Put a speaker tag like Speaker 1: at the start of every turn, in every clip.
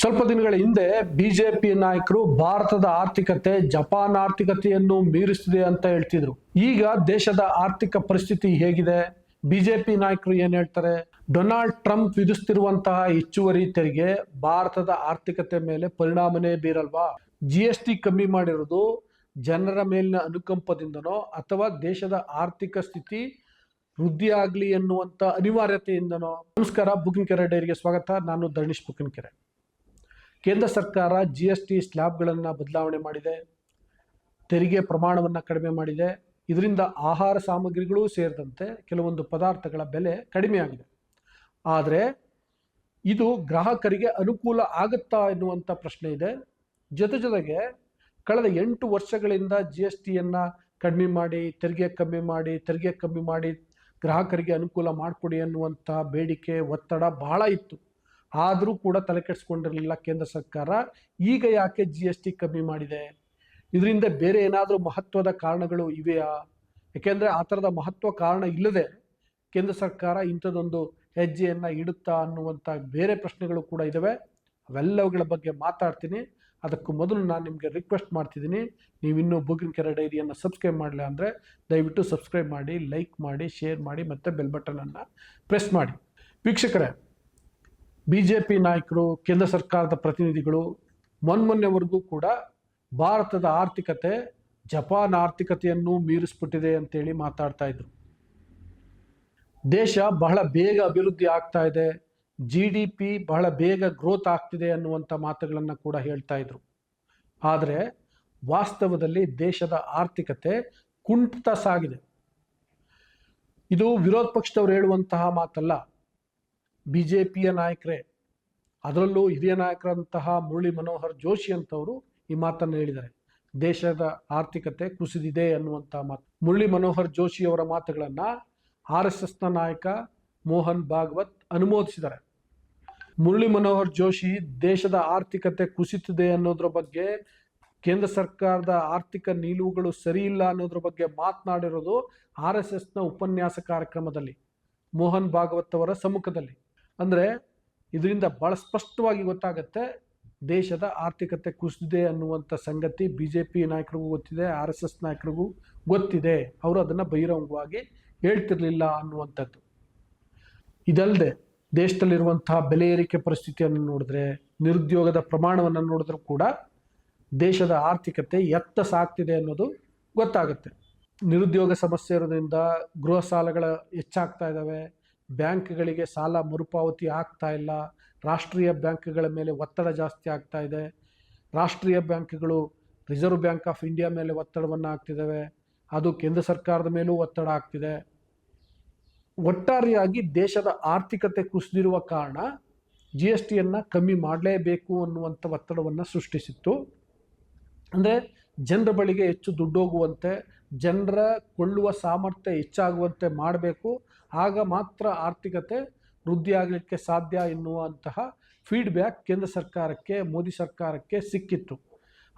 Speaker 1: ಸ್ವಲ್ಪ ದಿನಗಳ ಹಿಂದೆ ಬಿಜೆಪಿ ನಾಯಕರು ಭಾರತದ ಆರ್ಥಿಕತೆ, ಜಪಾನ್ ಆರ್ಥಿಕತೆಯನ್ನು ಮೀರಿಸ್ತಿದೆ ಅಂತ ಹೇಳ್ತಿದ್ರು. ಈಗ ದೇಶದ ಆರ್ಥಿಕ ಪರಿಸ್ಥಿತಿ ಹೇಗಿದೆ? ಬಿಜೆಪಿ ನಾಯಕರು ಏನ್ ಹೇಳ್ತಾರೆ? ಡೊನಾಲ್ಡ್ ಟ್ರಂಪ್ ವಿಧಿಸ್ತಿರುವಂತಹ ಹೆಚ್ಚುವರಿ ತೆರಿಗೆ ಭಾರತದ ಆರ್ಥಿಕತೆ ಮೇಲೆ ಪರಿಣಾಮನೇ ಬೀರಲ್ವಾ? ಜಿ ಎಸ್ ಟಿ ಕಮ್ಮಿ ಮಾಡಿರೋದು ಜನರ ಮೇಲಿನ ಅನುಕಂಪದಿಂದನೋ ಅಥವಾ ದೇಶದ ಆರ್ಥಿಕ ಸ್ಥಿತಿ ವೃದ್ಧಿ ಆಗ್ಲಿ ಎನ್ನುವಂತ ಅನಿವಾರ್ಯತೆಯಿಂದನೋ? ನಮಸ್ಕಾರ, ಬುಕಿಂಗ್ ಕೆರೆ ಡೈರಿಗೆ ಸ್ವಾಗತ. ನಾನು ಧರ್ಣೀಶ್ ಬುಕಿನ್ ಕೆರೆ. ಕೇಂದ್ರ ಸರ್ಕಾರ ಜಿ ಎಸ್ ಟಿ ಸ್ಲ್ಯಾಬ್ಗಳನ್ನು ಬದಲಾವಣೆ ಮಾಡಿದೆ, ತೆರಿಗೆ ಪ್ರಮಾಣವನ್ನು ಕಡಿಮೆ ಮಾಡಿದೆ, ಇದರಿಂದ ಆಹಾರ ಸಾಮಗ್ರಿಗಳೂ ಸೇರಿದಂತೆ ಕೆಲವೊಂದು ಪದಾರ್ಥಗಳ ಬೆಲೆ ಕಡಿಮೆಯಾಗಿದೆ ಆದರೆ ಇದು ಗ್ರಾಹಕರಿಗೆ ಅನುಕೂಲ ಆಗುತ್ತಾ ಎನ್ನುವಂಥ ಪ್ರಶ್ನೆ ಇದೆ. ಜೊತೆ ಜೊತೆಗೆ ಕಳೆದ ಎಂಟು ವರ್ಷಗಳಿಂದ ಜಿ ಎಸ್ ಟಿಯನ್ನು ಕಡಿಮೆ ಮಾಡಿ, ತೆರಿಗೆ ಕಮ್ಮಿ ಮಾಡಿ, ತೆರಿಗೆ ಕಮ್ಮಿ ಮಾಡಿ ಗ್ರಾಹಕರಿಗೆ ಅನುಕೂಲ ಮಾಡಿಕೊಡಿ ಅನ್ನುವಂಥ ಬೇಡಿಕೆ, ಒತ್ತಡ ಬಹಳ ಇತ್ತು. ಆದರೂ ಕೂಡ ತಲೆ ಕೆಡಿಸ್ಕೊಂಡಿರಲಿಲ್ಲ ಕೇಂದ್ರ ಸರ್ಕಾರ. ಈಗ ಯಾಕೆ ಜಿ ಎಸ್ ಟಿ ಕಮ್ಮಿ ಮಾಡಿದೆ? ಇದರಿಂದ ಬೇರೆ ಏನಾದರೂ ಮಹತ್ವದ ಕಾರಣಗಳು ಇವೆಯಾ? ಯಾಕೆಂದರೆ ಆ ಥರದ ಮಹತ್ವ ಕಾರಣ ಇಲ್ಲದೆ ಕೇಂದ್ರ ಸರ್ಕಾರ ಇಂಥದ್ದೊಂದು ಹೆಜ್ಜೆಯನ್ನು ಇಡುತ್ತಾ ಅನ್ನುವಂಥ ಬೇರೆ ಪ್ರಶ್ನೆಗಳು ಕೂಡ ಇದ್ದಾವೆ ಅವೆಲ್ಲವುಗಳ ಬಗ್ಗೆ ಮಾತಾಡ್ತೀನಿ. ಅದಕ್ಕೂ ಮೊದಲು ನಾನು ನಿಮಗೆ ರಿಕ್ವೆಸ್ಟ್ ಮಾಡ್ತಿದ್ದೀನಿ. ನೀವು ಇನ್ನೂ ಬುಗಿನ ಕೆರೆ ಡೈರಿಯನ್ನು ಸಬ್ಸ್ಕ್ರೈಬ್ ಮಾಡಲಿಲ್ಲ ಅಂದರೆ ದಯವಿಟ್ಟು ಸಬ್ಸ್ಕ್ರೈಬ್ ಮಾಡಿ ಲೈಕ್ ಮಾಡಿ ಶೇರ್ ಮಾಡಿ ಮತ್ತು ಬೆಲ್ ಬಟನನ್ನು ಪ್ರೆಸ್ ಮಾಡಿ. ವೀಕ್ಷಕರೇ ಬಿ ಜೆ ಪಿ ನಾಯಕರು, ಕೇಂದ್ರ ಸರ್ಕಾರದ ಪ್ರತಿನಿಧಿಗಳು ಮೊನ್ಮೊನ್ನೆವರೆಗೂ ಕೂಡ ಭಾರತದ ಆರ್ಥಿಕತೆ ಜಪಾನ್ ಆರ್ಥಿಕತೆಯನ್ನು ಮೀರಿಸ್ಬಿಟ್ಟಿದೆ ಅಂತೇಳಿ ಮಾತಾಡ್ತಾ ಇದ್ರು. ದೇಶ ಬಹಳ ಬೇಗ ಅಭಿವೃದ್ಧಿ ಆಗ್ತಾ ಇದೆ ಜಿ ಡಿ ಪಿ ಬಹಳ ಬೇಗ ಗ್ರೋತ್ ಆಗ್ತಿದೆ ಅನ್ನುವಂಥ ಮಾತುಗಳನ್ನು ಕೂಡ ಹೇಳ್ತಾ ಇದ್ರು. ಆದರೆ ವಾಸ್ತವದಲ್ಲಿ ದೇಶದ ಆರ್ಥಿಕತೆ ಕುಂಠಿತ ಸಾಗಿದೆ. ಇದು ವಿರೋಧ ಪಕ್ಷದವ್ರು ಹೇಳುವಂತಹ ಮಾತಲ್ಲ ಬಿ ಜೆ ಪಿಯ ನಾಯಕರೇ, ಅದರಲ್ಲೂ ಹಿರಿಯ ನಾಯಕರಂತಹ ಮುರಳಿ ಮನೋಹರ್ ಜೋಶಿ ಅಂತವರು ಈ ಮಾತನ್ನು ಹೇಳಿದ್ದಾರೆ. ದೇಶದ ಆರ್ಥಿಕತೆ ಕುಸಿದಿದೆ ಅನ್ನುವಂಥ ಮಾತು, ಮುರಳಿ ಮನೋಹರ್ ಜೋಶಿ ಅವರ ಮಾತುಗಳನ್ನು ಆರ್ ಎಸ್ ಎಸ್ನ ನಾಯಕ ಮೋಹನ್ ಭಾಗವತ್ ಅನುಮೋದಿಸಿದ್ದಾರೆ. ಮುರಳಿ ಮನೋಹರ್ ಜೋಶಿ ದೇಶದ ಆರ್ಥಿಕತೆ ಕುಸಿತಿದೆ ಅನ್ನೋದ್ರ ಬಗ್ಗೆ, ಕೇಂದ್ರ ಸರ್ಕಾರದ ಆರ್ಥಿಕ ನಿಲುವುಗಳು ಸರಿ ಇಲ್ಲ ಅನ್ನೋದ್ರ ಬಗ್ಗೆ ಮಾತನಾಡಿರೋದು ಆರ್ ಎಸ್ ಎಸ್ನ ಉಪನ್ಯಾಸ ಕಾರ್ಯಕ್ರಮದಲ್ಲಿ, ಮೋಹನ್ ಭಾಗವತ್ ಅವರ ಸಮ್ಮುಖದಲ್ಲಿ. ಅಂದರೆ ಇದರಿಂದ ಭಾಳ ಸ್ಪಷ್ಟವಾಗಿ ಗೊತ್ತಾಗುತ್ತೆ ದೇಶದ ಆರ್ಥಿಕತೆ ಕುಸಿದಿದೆ ಅನ್ನುವಂಥ ಸಂಗತಿ ಬಿ ಜೆ ಪಿ ನಾಯಕರಿಗೂ ಗೊತ್ತಿದೆ ಆರ್ ಎಸ್ ಎಸ್ ನಾಯಕರಿಗೂ ಗೊತ್ತಿದೆ. ಅವರು ಅದನ್ನು ಬಹಿರಂಗವಾಗಿ ಹೇಳ್ತಿರ್ಲಿಲ್ಲ ಅನ್ನುವಂಥದ್ದು. ಇದಲ್ಲದೆ ದೇಶದಲ್ಲಿರುವಂತಹ ಬೆಲೆ ಏರಿಕೆ ಪರಿಸ್ಥಿತಿಯನ್ನು ನೋಡಿದ್ರೆ, ನಿರುದ್ಯೋಗದ ಪ್ರಮಾಣವನ್ನು ನೋಡಿದ್ರೂ ಕೂಡ ದೇಶದ ಆರ್ಥಿಕತೆ ಎತ್ತ ಸಾಕ್ತಿದೆ ಅನ್ನೋದು ಗೊತ್ತಾಗುತ್ತೆ. ನಿರುದ್ಯೋಗ ಸಮಸ್ಯೆ ಇರೋದ್ರಿಂದ ಗೃಹ ಸಾಲಗಳ ಹೆಚ್ಚಾಗ್ತಾ ಇದ್ದಾವೆ ಬ್ಯಾಂಕ್ಗಳಿಗೆ ಸಾಲ ಮರುಪಾವತಿ ಆಗ್ತಾ ಇಲ್ಲ. ರಾಷ್ಟ್ರೀಯ ಬ್ಯಾಂಕ್ಗಳ ಮೇಲೆ ಒತ್ತಡ ಜಾಸ್ತಿ ಆಗ್ತಾ ಇದೆ. ರಾಷ್ಟ್ರೀಯ ಬ್ಯಾಂಕ್ಗಳು ರಿಸರ್ವ್ ಬ್ಯಾಂಕ್ ಆಫ್ ಇಂಡಿಯಾ ಮೇಲೆ ಒತ್ತಡವನ್ನು ಹಾಕ್ತಿದ್ದಾವೆ. ಅದು ಕೇಂದ್ರ ಸರ್ಕಾರದ ಮೇಲೂ ಒತ್ತಡ ಆಗ್ತಿದೆ ಒಟ್ಟಾರೆಯಾಗಿ ದೇಶದ ಆರ್ಥಿಕತೆ ಕುಸಿದಿರುವ ಕಾರಣ ಜಿ ಎಸ್ ಟಿಯನ್ನು ಕಮ್ಮಿ ಮಾಡಲೇಬೇಕು ಅನ್ನುವಂಥ ಒತ್ತಡವನ್ನು ಸೃಷ್ಟಿಸಿತ್ತು. ಅಂದರೆ ಜನರ ಬಳಿಗೆ ಹೆಚ್ಚು ದುಡ್ಡು ಹೋಗುವಂತೆ ಜನರ ಕೊಳ್ಳುವ ಸಾಮರ್ಥ್ಯ ಹೆಚ್ಚಾಗುವಂತೆ ಮಾಡಬೇಕು. ಆಗ ಮಾತ್ರ ಆರ್ಥಿಕತೆ ವೃದ್ಧಿಯಾಗಲಿಕ್ಕೆ ಸಾಧ್ಯ ಎನ್ನುವಂತಹ ಫೀಡ್ಬ್ಯಾಕ್ ಕೇಂದ್ರ ಸರ್ಕಾರಕ್ಕೆ, ಮೋದಿ ಸರ್ಕಾರಕ್ಕೆ ಸಿಕ್ಕಿತ್ತು.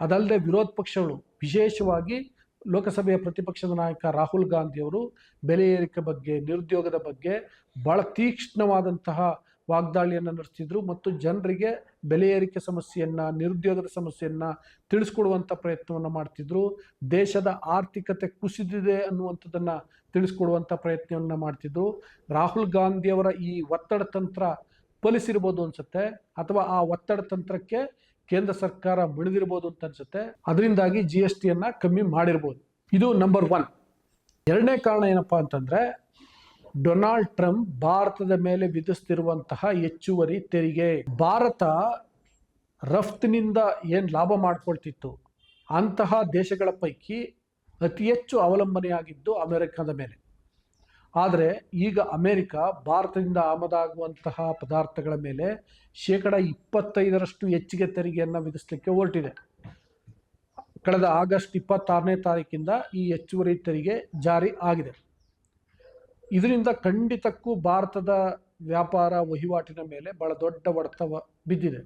Speaker 1: ಅದಲ್ಲದೆ ವಿರೋಧ ಪಕ್ಷಗಳು, ವಿಶೇಷವಾಗಿ ಲೋಕಸಭೆಯ ಪ್ರತಿಪಕ್ಷದ ನಾಯಕ ರಾಹುಲ್ ಗಾಂಧಿಯವರು ಬೆಲೆ ಏರಿಕೆ ಬಗ್ಗೆ, ನಿರುದ್ಯೋಗದ ಬಗ್ಗೆ ಭಾಳ ತೀಕ್ಷ್ಣವಾದಂತಹ ವಾಗ್ದಾಳಿಯನ್ನು ನಡೆಸ್ತಿದ್ರು ಮತ್ತು ಜನರಿಗೆ ಬೆಲೆ ಏರಿಕೆ ಸಮಸ್ಯೆಯನ್ನು, ನಿರುದ್ಯೋಗದ ಸಮಸ್ಯೆಯನ್ನು ತಿಳಿಸ್ಕೊಡುವಂಥ ಪ್ರಯತ್ನವನ್ನು ಮಾಡ್ತಿದ್ರು. ದೇಶದ ಆರ್ಥಿಕತೆ ಕುಸಿದಿದೆ ಅನ್ನುವಂಥದ್ದನ್ನು ತಿಳಿಸ್ಕೊಡುವಂಥ ಪ್ರಯತ್ನವನ್ನು ಮಾಡ್ತಿದ್ರು. ರಾಹುಲ್ ಗಾಂಧಿಯವರ ಈ ಒತ್ತಡ ತಂತ್ರ ಫಲಿಸಿರ್ಬೋದು ಅನ್ಸುತ್ತೆ, ಅಥವಾ ಆ ಒತ್ತಡ ತಂತ್ರಕ್ಕೆ ಕೇಂದ್ರ ಸರ್ಕಾರ ಮಣಿದಿರ್ಬೋದು ಅಂತ ಅನ್ಸುತ್ತೆ. ಅದರಿಂದಾಗಿ ಜಿ ಎಸ್ ಟಿಯನ್ನು ಕಮ್ಮಿ ಮಾಡಿರ್ಬೋದು. ಇದು ನಂಬರ್ ಒನ್ ಎರಡನೇ ಕಾರಣ ಏನಪ್ಪಾ ಅಂತಂದ್ರೆ ಡೊನಾಲ್ಡ್ ಟ್ರಂಪ್ ಭಾರತದ ಮೇಲೆ ವಿಧಿಸ್ತಿರುವಂತಹ ಹೆಚ್ಚುವರಿ ತೆರಿಗೆ. ಭಾರತ ರಫ್ತಿನಿಂದ ಏನು ಲಾಭ ಮಾಡ್ಕೊಳ್ತಿತ್ತು? ಅಂತಹ ದೇಶಗಳ ಪೈಕಿ ಅತಿ ಹೆಚ್ಚು ಅವಲಂಬನೆಯಾಗಿದ್ದು ಅಮೆರಿಕದ ಮೇಲೆ. ಆದರೆ ಈಗ ಅಮೆರಿಕ ಭಾರತದಿಂದ ಆಮದಾಗುವಂತಹ ಪದಾರ್ಥಗಳ ಮೇಲೆ ಶೇಕಡ ಇಪ್ಪತ್ತೈದರಷ್ಟು ಹೆಚ್ಚಿಗೆ ತೆರಿಗೆಯನ್ನು ವಿಧಿಸಲಿಕ್ಕೆ ಹೊರಟಿದೆ. ಕಳೆದ ಆಗಸ್ಟ್ ಇಪ್ಪತ್ತಾರನೇ ತಾರೀಕಿಂದ ಈ ಹೆಚ್ಚುವರಿ ತೆರಿಗೆ ಜಾರಿ ಆಗಿದೆ. ಇದರಿಂದ ಖಂಡಿತಕ್ಕೂ ಭಾರತದ ವ್ಯಾಪಾರ ವಹಿವಾಟಿನ ಮೇಲೆ ಬಹಳ ದೊಡ್ಡ ಹೊಡೆತ ಬಿದ್ದಿದೆ.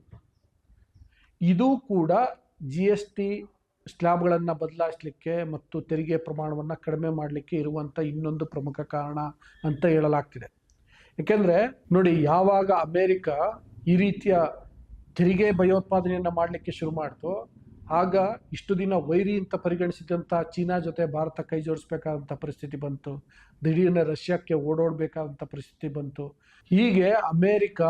Speaker 1: ಇದು ಕೂಡ ಜಿ ಎಸ್ ಟಿ ಸ್ಲ್ಯಾಬ್ಗಳನ್ನು ಬದಲಾಯಿಸಲಿಕ್ಕೆ ಮತ್ತು ತೆರಿಗೆ ಪ್ರಮಾಣವನ್ನು ಕಡಿಮೆ ಮಾಡಲಿಕ್ಕೆ ಇರುವಂಥ ಇನ್ನೊಂದು ಪ್ರಮುಖ ಕಾರಣ ಅಂತ ಹೇಳಲಾಗ್ತಿದೆ. ಏಕೆಂದರೆ ನೋಡಿ ಯಾವಾಗ ಅಮೇರಿಕ ಈ ರೀತಿಯ ತೆರಿಗೆ ಭಯೋತ್ಪಾದನೆಯನ್ನು ಮಾಡಲಿಕ್ಕೆ ಶುರು ಮಾಡ್ತು ಆಗ ಇಷ್ಟು ದಿನ ವೈರಿ ಅಂತ ಪರಿಗಣಿಸಿದಂಥ ಚೀನಾ ಜೊತೆ ಭಾರತ ಕೈ ಜೋಡಿಸ್ಬೇಕಾದಂಥ ಪರಿಸ್ಥಿತಿ ಬಂತು. ದಿಢೀರ್ನ ರಷ್ಯಾಕ್ಕೆ ಓಡೋಡ್ಬೇಕಾದಂಥ ಪರಿಸ್ಥಿತಿ ಬಂತು. ಹೀಗೆ ಅಮೇರಿಕ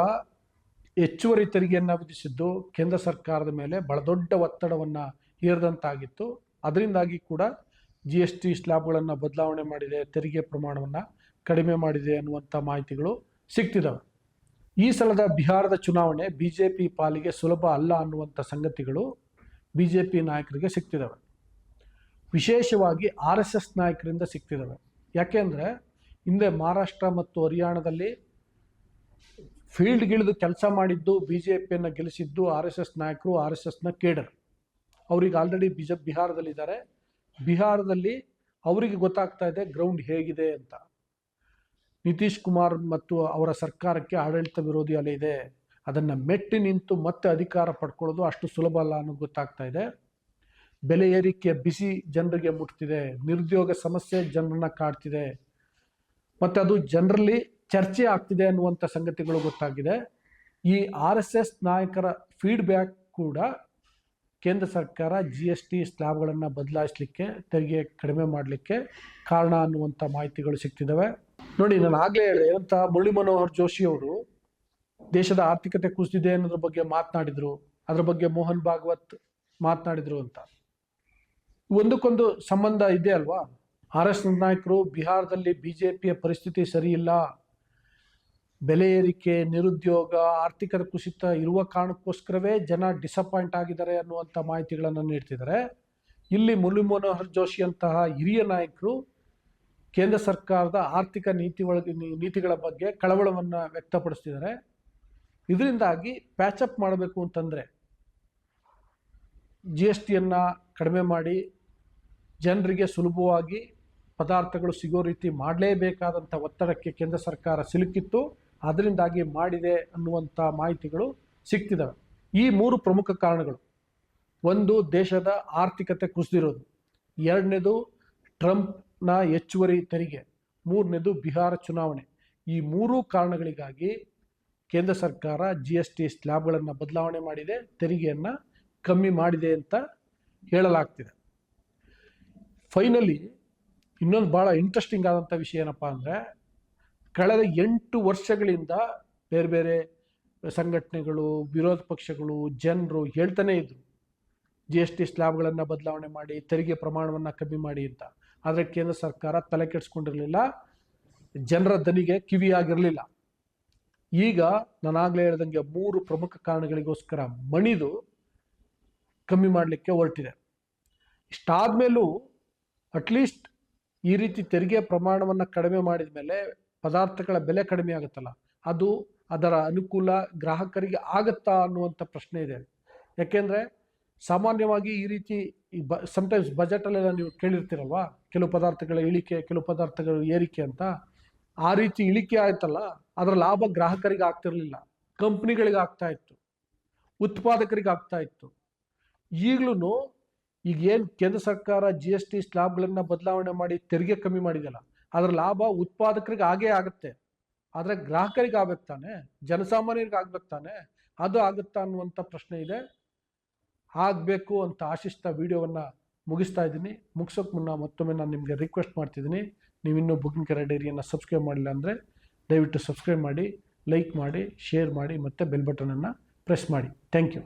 Speaker 1: ಹೆಚ್ಚುವರಿ ತೆರಿಗೆಯನ್ನು ವಿಧಿಸಿದ್ದು ಕೇಂದ್ರ ಸರ್ಕಾರದ ಮೇಲೆ ಬಹಳ ದೊಡ್ಡ ಒತ್ತಡವನ್ನು ಹೇರಿದಂತಾಗಿತ್ತು. ಅದರಿಂದಾಗಿ ಕೂಡ ಜಿ ಎಸ್ ಟಿ ಸ್ಲ್ಯಾಬ್ಗಳನ್ನು ಬದಲಾವಣೆ ಮಾಡಿದೆ, ತೆರಿಗೆ ಪ್ರಮಾಣವನ್ನು ಕಡಿಮೆ ಮಾಡಿದೆ ಅನ್ನುವಂಥ ಮಾಹಿತಿಗಳು ಸಿಗ್ತಿದ್ದಾವೆ ಈ ಸಲದ ಬಿಹಾರದ ಚುನಾವಣೆ ಬಿ ಜೆ ಪಿ ಪಾಲಿಗೆ ಸುಲಭ ಅಲ್ಲ ಅನ್ನುವಂಥ ಸಂಗತಿಗಳು ಬಿ ಜೆ ಪಿ ನಾಯಕರಿಗೆ ಸಿಗ್ತಿದ್ದಾವೆ ವಿಶೇಷವಾಗಿ ಆರ್ ಎಸ್ ಎಸ್ ನಾಯಕರಿಂದ ಸಿಗ್ತಿದ್ದಾವೆ ಯಾಕೆಂದರೆ ಹಿಂದೆ ಮಹಾರಾಷ್ಟ್ರ ಮತ್ತು ಹರಿಯಾಣದಲ್ಲಿ ಫೀಲ್ಡ್ಗಿಳಿದು ಕೆಲಸ ಮಾಡಿದ್ದು ಬಿ ಜೆ ಪಿಯನ್ನು ಗೆಲ್ಲಿಸಿದ್ದು ಆರ್ ಎಸ್ ಎಸ್ ನಾಯಕರು, ಆರ್ ಎಸ್ ಎಸ್ನ ಕೇಡರ್. ಅವ್ರಿಗೆ ಆಲ್ರೆಡಿ ಬಿಜ, ಬಿಹಾರದಲ್ಲಿದ್ದಾರೆ. ಬಿಹಾರದಲ್ಲಿ ಅವರಿಗೆ ಗೊತ್ತಾಗ್ತಾ ಇದೆ ಗ್ರೌಂಡ್ ಹೇಗಿದೆ ಅಂತ. ನಿತೀಶ್ ಕುಮಾರ್ ಮತ್ತು ಅವರ ಸರ್ಕಾರಕ್ಕೆ ಆಡಳಿತ ವಿರೋಧಿ ಅಲೆ ಇದೆ. ಅದನ್ನು ಮೆಟ್ಟಿ ನಿಂತು ಮತ್ತೆ ಅಧಿಕಾರ ಪಡ್ಕೊಳ್ಳೋದು ಅಷ್ಟು ಸುಲಭ ಅಲ್ಲ ಅನ್ನೋದು ಗೊತ್ತಾಗ್ತಾ ಇದೆ. ಬೆಲೆ ಏರಿಕೆ ಬಿಸಿ ಜನರಿಗೆ ಮುಟ್ತಿದೆ, ನಿರುದ್ಯೋಗ ಸಮಸ್ಯೆ ಜನರನ್ನ ಕಾಡ್ತಿದೆ, ಮತ್ತು ಅದು ಜನರಲ್ಲಿ ಚರ್ಚೆ ಆಗ್ತಿದೆ ಅನ್ನುವಂಥ ಸಂಗತಿಗಳು ಗೊತ್ತಾಗಿದೆ. ಈ ಆರ್ ಎಸ್ ಎಸ್ ನಾಯಕರ ಫೀಡ್ಬ್ಯಾಕ್ ಕೂಡ ಕೇಂದ್ರ ಸರ್ಕಾರ ಜಿ ಎಸ್ ಟಿ ಸ್ಲ್ಯಾಬ್ಗಳನ್ನು ಬದಲಾಯಿಸಲಿಕ್ಕೆ, ತೆರಿಗೆ ಕಡಿಮೆ ಮಾಡಲಿಕ್ಕೆ ಕಾರಣ ಅನ್ನುವಂಥ ಮಾಹಿತಿಗಳು ಸಿಗ್ತಿದ್ದಾವೆ ನೋಡಿ, ನಾನು ಆಗಲೇ ಹೇಳಿದೆ ಅಂತ ಮುರಳಿ ಮನೋಹರ್ ಜೋಶಿ ಅವರು ದೇಶದ ಆರ್ಥಿಕತೆ ಕುಸಿದಿದೆ ಅನ್ನೋದ್ರ ಬಗ್ಗೆ ಮಾತನಾಡಿದ್ರು, ಅದ್ರ ಬಗ್ಗೆ ಮೋಹನ್ ಭಾಗವತ್ ಮಾತನಾಡಿದ್ರು ಅಂತ. ಒಂದಕ್ಕೊಂದು ಸಂಬಂಧ ಇದೆ ಅಲ್ವಾ? ಆರ್ ಎಸ್ ನಾಯಕರು ಬಿಹಾರದಲ್ಲಿ ಬಿಜೆಪಿಯ ಪರಿಸ್ಥಿತಿ ಸರಿಯಿಲ್ಲ. ಬೆಲೆ ಏರಿಕೆ, ನಿರುದ್ಯೋಗ ಆರ್ಥಿಕ ಕುಸಿತ ಇರುವ ಕಾರಣಕ್ಕೋಸ್ಕರವೇ ಜನ ಡಿಸಪಾಯಿಂಟ್ ಆಗಿದ್ದಾರೆ ಅನ್ನುವಂಥ ಮಾಹಿತಿಗಳನ್ನು ನೀಡ್ತಿದ್ದಾರೆ. ಇಲ್ಲಿ ಮುರಳಿ ಮನೋಹರ್ ಜೋಶಿ ಅಂತಹ ಹಿರಿಯ ನಾಯಕರು ಕೇಂದ್ರ ಸರ್ಕಾರದ ಆರ್ಥಿಕ ನೀತಿ ಒಳಗೆ, ನೀತಿಗಳ ಬಗ್ಗೆ ಕಳವಳವನ್ನು ವ್ಯಕ್ತಪಡಿಸ್ತಿದ್ದಾರೆ. ಇದರಿಂದಾಗಿ ಪ್ಯಾಚಪ್ ಮಾಡಬೇಕು ಅಂತಂದರೆ ಜಿ ಎಸ್ ಟಿಯನ್ನು ಕಡಿಮೆ ಮಾಡಿ ಜನರಿಗೆ ಸುಲಭವಾಗಿ ಪದಾರ್ಥಗಳು ಸಿಗೋ ರೀತಿ ಮಾಡಲೇಬೇಕಾದಂಥ ಒತ್ತಡಕ್ಕೆ ಕೇಂದ್ರ ಸರ್ಕಾರ ಸಿಲುಕಿತ್ತು. ಅದರಿಂದಾಗಿ ಮಾಡಿದೆ ಅನ್ನುವಂಥ ಮಾಹಿತಿಗಳು ಸಿಗ್ತಿದ್ದಾವೆ ಈ ಮೂರು ಪ್ರಮುಖ ಕಾರಣಗಳು. ಒಂದು, ದೇಶದ ಆರ್ಥಿಕತೆ ಕುಸಿದಿರೋದು. ಎರಡನೇದು, ಟ್ರಂಪ್ನ ಹೆಚ್ಚುವರಿ ತೆರಿಗೆ. ಮೂರನೇದು, ಬಿಹಾರ ಚುನಾವಣೆ. ಈ ಮೂರೂ ಕಾರಣಗಳಿಗಾಗಿ ಕೇಂದ್ರ ಸರ್ಕಾರ ಜಿ ಎಸ್ ಟಿ ಸ್ಲ್ಯಾಬ್ಗಳನ್ನು ಬದಲಾವಣೆ ಮಾಡಿದೆ, ತೆರಿಗೆಯನ್ನು ಕಮ್ಮಿ ಮಾಡಿದೆ ಅಂತ ಹೇಳಲಾಗ್ತಿದೆ. ಫೈನಲಿ ಇನ್ನೊಂದು ಭಾಳ ಇಂಟ್ರೆಸ್ಟಿಂಗ್ ಆದಂಥ ವಿಷಯ ಏನಪ್ಪ ಅಂದರೆ, ಕಳೆದ ಎಂಟು ವರ್ಷಗಳಿಂದ ಬೇರೆ ಬೇರೆ ಸಂಘಟನೆಗಳು, ವಿರೋಧ ಪಕ್ಷಗಳು, ಜನರು ಹೇಳ್ತಾನೇ ಇದ್ರು ಜಿ ಎಸ್ ಟಿ ಸ್ಲ್ಯಾಬ್ಗಳನ್ನು ಬದಲಾವಣೆ ಮಾಡಿ, ತೆರಿಗೆ ಪ್ರಮಾಣವನ್ನು ಕಮ್ಮಿ ಮಾಡಿ ಅಂತ. ಆದರೆ ಕೇಂದ್ರ ಸರ್ಕಾರ ತಲೆ ಕೆಡಿಸ್ಕೊಂಡಿರಲಿಲ್ಲ, ಜನರ ದನಿಗೆ ಕಿವಿಯಾಗಿರಲಿಲ್ಲ. ಈಗ ನಾನಾಗಲೇ ಹೇಳ್ದಂಗೆ ಮೂರು ಪ್ರಮುಖ ಕಾರಣಗಳಿಗೋಸ್ಕರ ಮಣಿದು ಕಮ್ಮಿ ಮಾಡಲಿಕ್ಕೆ ಹೊರಟಿದೆ. ಇಷ್ಟಾದಮೇಲೂ ಅಟ್ಲೀಸ್ಟ್ ಈ ರೀತಿ ತೆರಿಗೆ ಪ್ರಮಾಣವನ್ನು ಕಡಿಮೆ ಮಾಡಿದ ಮೇಲೆ ಪದಾರ್ಥಗಳ ಬೆಲೆ ಕಡಿಮೆ ಆಗುತ್ತಲ್ಲ. ಅದು ಅದರ ಅನುಕೂಲ ಗ್ರಾಹಕರಿಗೆ ಆಗುತ್ತಾ ಅನ್ನುವಂಥ ಪ್ರಶ್ನೆ ಇದೆ. ಯಾಕೆಂದರೆ ಸಾಮಾನ್ಯವಾಗಿ ಈ ರೀತಿ ಈ ಬ ಸಮ್ಟೈಮ್ಸ್ ಬಜೆಟಲ್ಲೆಲ್ಲ ನೀವು ಕೇಳಿರ್ತೀರಲ್ವಾ? ಕೆಲವು ಪದಾರ್ಥಗಳ ಇಳಿಕೆ, ಕೆಲವು ಪದಾರ್ಥಗಳ ಏರಿಕೆ ಅಂತ. ಆ ರೀತಿ ಇಳಿಕೆ ಆಯ್ತಲ್ಲ, ಅದರ ಲಾಭ ಗ್ರಾಹಕರಿಗೆ ಆಗ್ತಿರ್ಲಿಲ್ಲ. ಕಂಪ್ನಿಗಳಿಗೆ ಆಗ್ತಾ ಇತ್ತು. ಉತ್ಪಾದಕರಿಗೆ ಆಗ್ತಾ ಇತ್ತು. ಈಗಲೂ ಈಗ ಏನು ಕೇಂದ್ರ ಸರ್ಕಾರ ಜಿ ಎಸ್ ಟಿ ಸ್ಲ್ಯಾಬ್ಗಳನ್ನು ಬದಲಾವಣೆ ಮಾಡಿ ತೆರಿಗೆ ಕಮ್ಮಿ ಮಾಡಿದೆಯಲ್ಲ, ಅದರ ಲಾಭ ಉತ್ಪಾದಕರಿಗೆ ಆಗೇ ಆಗುತ್ತೆ. ಆದರೆ ಗ್ರಾಹಕರಿಗೆ ಆಗ್ಬೇಕು ತಾನೆ? ಜನಸಾಮಾನ್ಯರಿಗೆ ಆಗ್ಬೇಕು ತಾನೆ? ಅದು ಆಗುತ್ತಾ ಅನ್ನುವಂಥ ಪ್ರಶ್ನೆ ಇದೆ. ಆಗಬೇಕು ಅಂತ ಆಶಿಸ್ತಾ ವಿಡಿಯೋವನ್ನು ಮುಗಿಸ್ತಾ ಇದ್ದೀನಿ. ಮುಗಿಸೋಕೆ ಮುನ್ನ ಮತ್ತೊಮ್ಮೆ ನಾನು ನಿಮಗೆ ರಿಕ್ವೆಸ್ಟ್ ಮಾಡ್ತಿದ್ದೀನಿ. ನೀವಿನ್ನೂ ಬುಕಿಂಗ್ ಕರೆ ಡೈರಿಯನ್ನು ಸಬ್ಸ್ಕ್ರೈಬ್ ಮಾಡಿಲ್ಲ ಅಂದರೆ ದಯವಿಟ್ಟು ಸಬ್ಸ್ಕ್ರೈಬ್ ಮಾಡಿ ಲೈಕ್ ಮಾಡಿ ಶೇರ್ ಮಾಡಿ ಮತ್ತು ಬೆಲ್ ಬಟನನ್ನು ಪ್ರೆಸ್ ಮಾಡಿ. Thank you